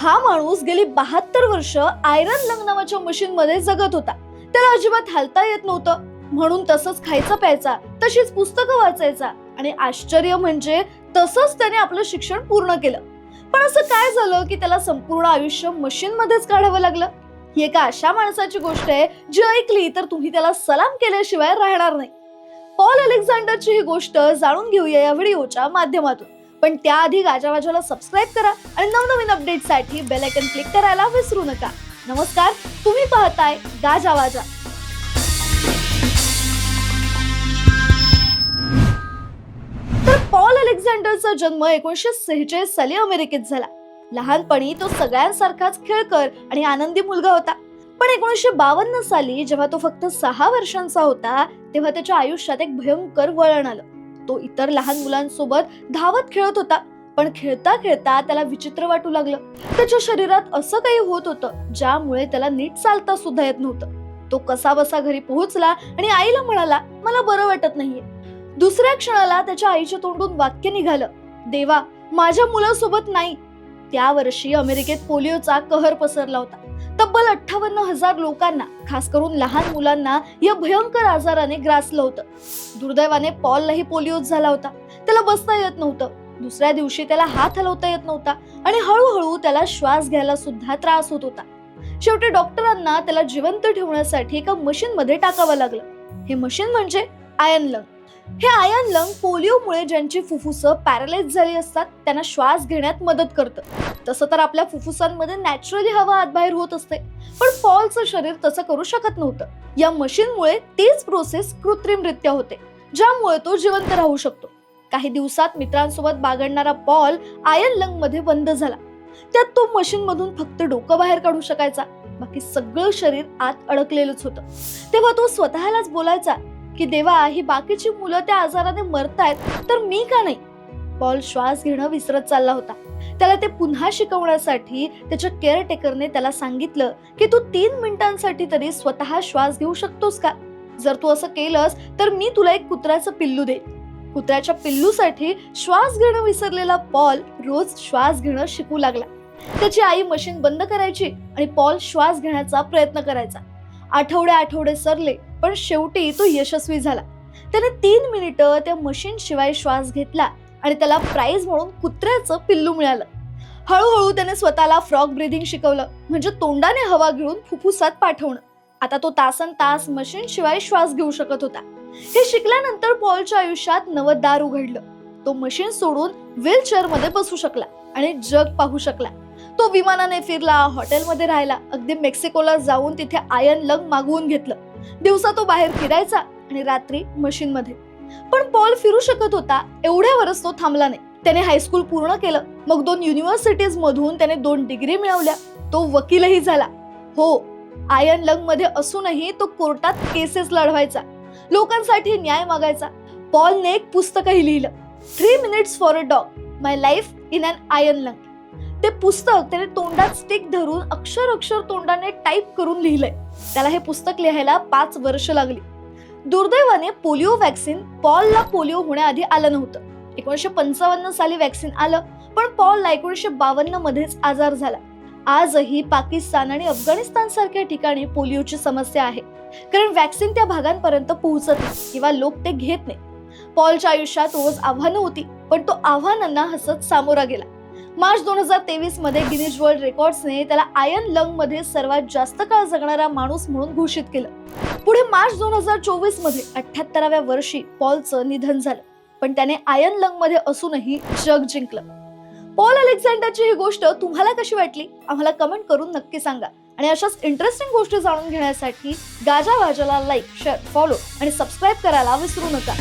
हा माणूस गेली बहात्तर वर्ष आयरन लंग नावाच्या मशीन मध्ये जगत होता. त्याला अजिबात हालता येत नव्हतं. म्हणून तसंच खायचा प्यायचा तशीच पुस्तकं वाचायचा आणि आश्चर्य म्हणजे तसंच त्याने आपलं शिक्षण पूर्ण केलं. पण असं काय झालं की त्याला संपूर्ण आयुष्य मशीन मध्येच काढावं लागलं? ही एका अशा माणसाची गोष्ट आहे जी ऐकली तर तुम्ही त्याला सलाम केल्याशिवाय राहणार नाही. पॉल अलेक्झांडरची ही गोष्ट जाणून घेऊया या व्हिडिओच्या माध्यमातून. पण त्याआधी गाजावाजाला सबस्क्राईब करा आणि नवनवीन अपडेटसाठी बेल आयकन क्लिक करायला विसरू नका. नमस्कार तुम्ही पाहताय गाजावाजा तर पॉल अलेक्झांडरचा जन्म एकोणीसशे सेहेचाळीस साली अमेरिकेत झाला. लहानपणी तो सगळ्यांसारखाच खेळकर आणि आनंदी मुलगा होता. पण एकोणीसशे बावन्न साली जेव्हा तो फक्त सहा वर्षांचा होता तेव्हा त्याच्या आयुष्यात एक भयंकर वळण आलं. तो इतर लहान मुलांसोबत धावत खेळत होता. पण खेळता खेळता त्याला विचित्र वाटू लागलं. त्याच्या शरीरात असं काही होत होतं ज्यामुळे त्याला नीट चालता सुद्धा येत नव्हतं. तो कसा बसा घरी पोहोचला आणि आईला म्हणाला मला बरं वाटत नाहीये. दुसऱ्या क्षणाला त्याच्या आईच्या तोंडून वाक्य निघालं देवा माझ्या मुलासोबत नाही. त्या वर्षी अमेरिकेत पोलिओचा कहर पसरला होता. तब्बल अठ्ठावन्न हजार लोकांना खास करून लहान मुलांना या भयंकर आजाराने ग्रासलं होतं. दुर्दैवाने पॉललाही पोलिओ झाला होता. त्याला बसता येत नव्हतं. दुसऱ्या दिवशी त्याला हात हलवता येत नव्हता आणि हळूहळू त्याला श्वास घ्यायला सुद्धा त्रास होत होता. शेवटी डॉक्टरांना त्याला जिवंत ठेवण्यासाठी एका मशीन मध्ये टाकावं लागलं. हे मशीन म्हणजे आयन लंग. हे आयन लंग पोलिओमुळे ज्यांची फुफ्फुसं पॅरालाइज झाली असतात त्यांना श्वास घेण्यात मदत करतं. तसं तर आपल्या फुफ्फुसांमध्ये नॅचरली हवा आतबाहेर होत असते. पण पॉलचं शरीर तसं करू शकत नव्हतं. या मशीनमुळे तीच प्रोसेस कृत्रिमरित्या होते ज्यामुळे तो जिवंत राहू शकतो. काही दिवसात मित्रांसोबत बागडणारा पॉल आयन लंगमध्ये बंद झाला. त्यात तो मशीन मधून फक्त डोकं बाहेर काढू शकायचा. बाकी सगळं शरीर आत अडकलेलंच होतं. तेव्हा तो स्वतःलाच बोलायचा की देवा ही बाकीची मुलं त्या आजाराने मरतायत तर मी का नाही? पॉल श्वास घेणं विसरत चालला होता. त्याला ते पुन्हा शिकवण्यासाठी त्याच्या केअरटेकरने त्याला सांगितलं की तू तीन मिनिटांसाठी तरी स्वतः श्वास घेऊ शकतोस का? जर तू असं केलंस तर मी तुला एक कुत्र्याचं पिल्लू दे कुत्र्याच्या पिल्लूसाठी श्वास घेणं विसरलेला पॉल रोज श्वास घेणं शिकू लागला. त्याची आई मशीन बंद करायची आणि पॉल श्वास घेण्याचा प्रयत्न करायचा. आठवडे आठवडे सरले पण शेवटी तो यशस्वी झाला. त्याने तीन मिनिटं त्या मशीन शिवाय श्वास घेतला आणि त्याला प्राईज म्हणून कुत्र्याचं पिल्लू मिळालं. हळूहळू त्याने स्वतःला फ्रॉग ब्रिदिंग शिकवलं म्हणजे तोंडाने हवा घेऊन फुफ्फुसात पाठवणं. आता तो तासन तास मशीन शिवाय श्वास घेऊ शकत होता. हे शिकल्यानंतर पॉलच्या आयुष्यात नवं दार उघडलं. तो मशीन सोडून व्हीलचेअरमध्ये बसू शकला आणि जग पाहू शकला. तो विमानाने फिरला हॉटेलमध्ये राहिला. अगदी मेक्सिकोला जाऊन तिथे आयन लंग मागवून घेतलं. दिवसा तो बाहेर फिरायचा आणि रात्री मशीनमध्ये. पण पॉल फिरू शकत होता एवढ्यावरच तो थांबला नाही. त्याने हायस्कूल पूर्ण केलं. मग दोन युनिव्हर्सिटीज मधून त्याने दोन डिग्री मिळवल्या. तो वकीलही झाला. हो आयन लंगमध्ये असूनही तो कोर्टात केसेस लढवायचा. लोकांसाठी न्याय मागायचा. पॉलने एक पुस्तकही लिहिलं. Three minutes for a dog my life in an iron lung ते पुस्तक त्याने तोंडात स्टिक धरून अक्षर अक्षर तोंडाने टाईप करून लिहिलंय. त्याला हे पुस्तक लिहायला पाच वर्ष लागली. दुर्दैवाने पोलिओ व्हॅक्सिन पॉलला पोलिओ होण्याआधी आलं नव्हतं. एकोणीशे पंचावन्न साली वॅक्सिन आलं पण पॉलला एकोणीशे बावन्न मध्येच आजार झाला. आजही पाकिस्तान आणि अफगाणिस्तान सारख्या ठिकाणी पोलिओची समस्या आहे. कारण व्हॅक्सिन त्या भागांपर्यंत पोहोचत नाही किंवा लोक ते घेत नाही पॉलच्या आयुष्यात रोज आव्हानं होती पण तो आव्हानांना हसत सामोरा गेला. मार्च दोन हजार तेवीसमध्ये गिनीज वर्ल्ड रेकॉर्ड्सने त्याला आयन लंगमध्ये सर्वात जास्त काळ जगणारा माणूस म्हणून घोषित केलं. पुढे मार्च दोन हजार चोवीसमध्ये अठ्याहत्तराव्या वर्षी पॉलचं निधन झालं. पण त्याने आयन लंगमध्ये असूनही जग जिंकलं. पॉल अलेक्झांडरची ही गोष्ट तुम्हाला कशी वाटली? आम्हाला कमेंट करून नक्की सांगा. आणि अशाच इंटरेस्टिंग गोष्टी जाणून घेण्यासाठी गाजा वाजाला लाईक शेअर फॉलो आणि सबस्क्राईब करायला विसरू नका.